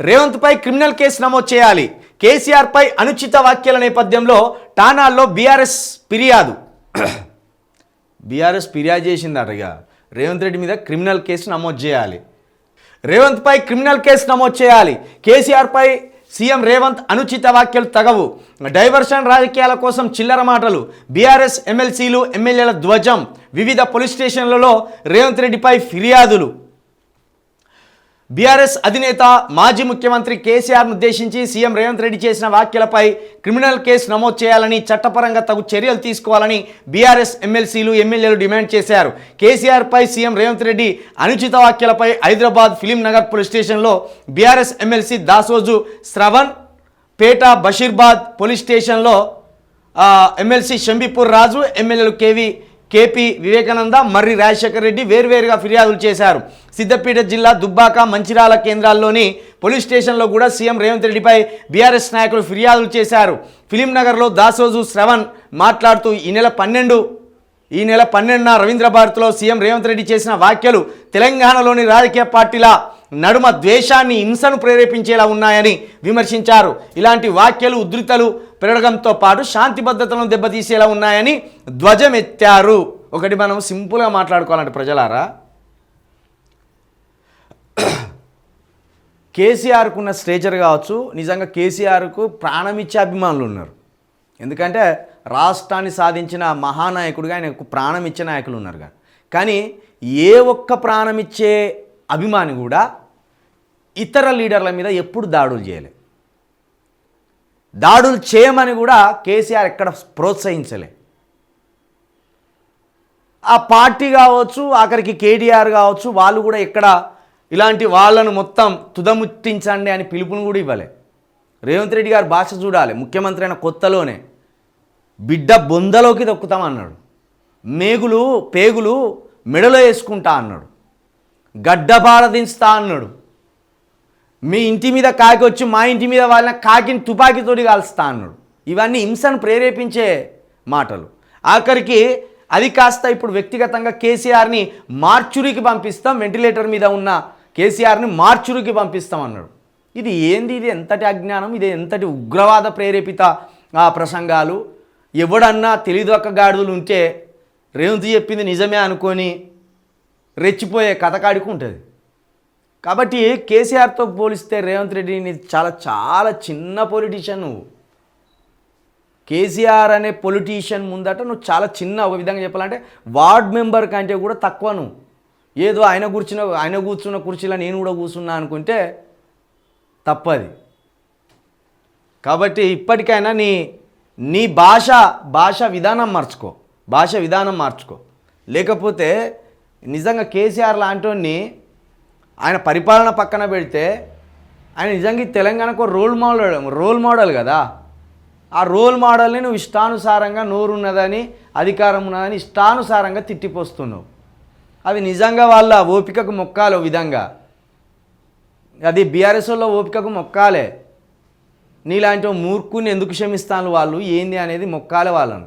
రేవంత్పై criminal case నమోదు చేయాలి. కేసీఆర్పై అనుచిత వ్యాఖ్యల నేపథ్యంలో టానాల్లో బీఆర్ఎస్ ఫిర్యాదు. బీఆర్ఎస్ ఫిర్యాదు చేసిందట ఇక. రేవంత్ రెడ్డి మీద క్రిమినల్ కేసు నమోదు చేయాలి. రేవంత్పై క్రిమినల్ కేసు నమోదు చేయాలి. కేసీఆర్పై సీఎం రేవంత్ అనుచిత వ్యాఖ్యలు తగవు. డైవర్షన్ రాజకీయాల కోసం చిల్లర మాటలు. బీఆర్ఎస్ ఎమ్మెల్సీలు ఎమ్మెల్యేల ధ్వజం. వివిధ పోలీస్ స్టేషన్లలో రేవంత్ రెడ్డిపై ఫిర్యాదులు. బీఆర్ఎస్ అధినేత మాజీ ముఖ్యమంత్రి కేసీఆర్ను ఉద్దేశించి సీఎం రేవంత్ రెడ్డి చేసిన వ్యాఖ్యలపై క్రిమినల్ కేసు నమోదు చేయాలని చట్టపరంగా తగు చర్యలు తీసుకోవాలని బీఆర్ఎస్ ఎమ్మెల్సీలు ఎమ్మెల్యేలు డిమాండ్ చేశారు. కేసీఆర్పై సీఎం రేవంత్ రెడ్డి అనుచిత వ్యాఖ్యలపై హైదరాబాద్ ఫిలిం నగర్ పోలీస్ స్టేషన్లో BRS MLC Dasoju Sravan Pet Basheerabad police స్టేషన్లో ఎమ్మెల్సీ షంబీపూర్ రాజు ఎమ్మెల్యేలు కేవీ కేపీ వివేకానంద మర్రి రాజశేఖర్ రెడ్డి వేర్వేరుగా ఫిర్యాదులు చేశారు. సిద్దిపేట జిల్లా దుబ్బాక మంచిరాల కేంద్రాల్లోని పోలీస్ స్టేషన్లో కూడా సీఎం రేవంత్ రెడ్డిపై బీఆర్ఎస్ నాయకులు ఫిర్యాదులు చేశారు. ఫిలింనగర్లో దాసోజు శ్రవణ్ మాట్లాడుతూ ఈ నెల పన్నెండు ఈ నెల పన్నెండున రవీంద్ర భారత్లో సీఎం రేవంత్ రెడ్డి చేసిన వ్యాఖ్యలు తెలంగాణలోని రాజకీయ పార్టీల నడుమ ద్వేషాన్ని హింసను ప్రేరేపించేలా ఉన్నాయని విమర్శించారు. ఇలాంటి వ్యాఖ్యలు ఉధృతలు పెరగడంతో పాటు శాంతి భద్రతలను దెబ్బతీసేలా ఉన్నాయని ధ్వజమెత్తారు. ఒకటి మనం సింపుల్గా మాట్లాడుకోవాలంటే ప్రజలారా కేసీఆర్కు ఉన్న స్ట్రేచర్ కావచ్చు నిజంగా కేసీఆర్కు ప్రాణం ఇచ్చే అభిమానులు ఉన్నారు. ఎందుకంటే రాష్ట్రాన్ని సాధించిన మహానాయకుడిగా ఆయనకు ప్రాణం ఇచ్చే నాయకులు ఉన్నారు కానీ ఏ ఒక్క ప్రాణం ఇచ్చే అభిమాని కూడా ఇతర లీడర్ల మీద ఎప్పుడు దాడులు చేయలే. దాడులు చేయమని కూడా కేసీఆర్ ఎక్కడ ప్రోత్సహించలే. ఆ పార్టీ కావచ్చు ఆఖరికి కేటీఆర్ కావచ్చు వాళ్ళు కూడా ఇక్కడ ఇలాంటి వాళ్ళను మొత్తం తుదముట్టించండి అని పిలుపును కూడా ఇవ్వలే. రేవంత్ రెడ్డి గారు భాష చూడాలి ముఖ్యమంత్రి అయిన కొత్తలోనే. బిడ్డ బొందలోకి దొక్కుతామన్నాడు మేగులు పేగులు మెడలో వేసుకుంటా అన్నాడు. గడ్డబాడ దించుతా అన్నాడు. మీ ఇంటి మీద కాకి వచ్చి మా ఇంటి మీద వాళ్ళని కాకిని తుపాకీతోటి కాల్స్తా అన్నాడు. ఇవన్నీ హింసను ప్రేరేపించే మాటలు. ఆఖరికి అది కాస్త ఇప్పుడు వ్యక్తిగతంగా కేసీఆర్ని మార్చురికి పంపిస్తాం వెంటిలేటర్ మీద ఉన్న కేసీఆర్ని మార్చురికి పంపిస్తాం అన్నాడు. ఇది ఏంది? ఇది ఎంతటి అజ్ఞానం? ఇది ఎంతటి ఉగ్రవాద ప్రేరేపిత ప్రసంగాలు? ఎవడన్నా తెలియదొక్క గాడిదలు ఉంటే రేవంత్ చెప్పింది నిజమే అనుకొని రెచ్చిపోయే కథకాడికి ఉంటుంది. కాబట్టి కేసీఆర్తో పోలిస్తే రేవంత్ రెడ్డిని చాలా చాలా చిన్న పొలిటీషియన్ నువ్వు. కేసీఆర్ అనే పొలిటీషియన్ ముందట నువ్వు చాలా చిన్న ఒక విధంగా చెప్పాలంటే వార్డ్ మెంబర్ కంటే కూడా తక్కువ నువ్వు. ఏదో ఆయన కూర్చున్న ఆయన కూర్చున్న కుర్చీలో నేను కూడా కూర్చున్నా అనుకుంటే తప్పది. కాబట్టి ఇప్పటికైనా నీ నీ భాష భాష విధానం మార్చుకో. భాష విధానం మార్చుకో. లేకపోతే నిజంగా కేసీఆర్ లాంటి ఆయన పరిపాలన పక్కన పెడితే ఆయన నిజంగా తెలంగాణకు రోల్ మోడల్ రోల్ మోడల్ కదా. ఆ రోల్ మోడల్ని నువ్వు ఇష్టానుసారంగా నోరున్నదని అధికారం ఉన్నదని ఇష్టానుసారంగా తిట్టిపోస్తున్నావు. అది నిజంగా వాళ్ళ ఓపికకు మొక్కాలి విధంగా. అది బీఆర్ఎస్లో ఓపికకు మొక్కాలే. నీలాంటి మూర్ఖుని ఎందుకు క్షమిస్తాను వాళ్ళు? ఏంది అనేది మొక్కాలి వాళ్ళను.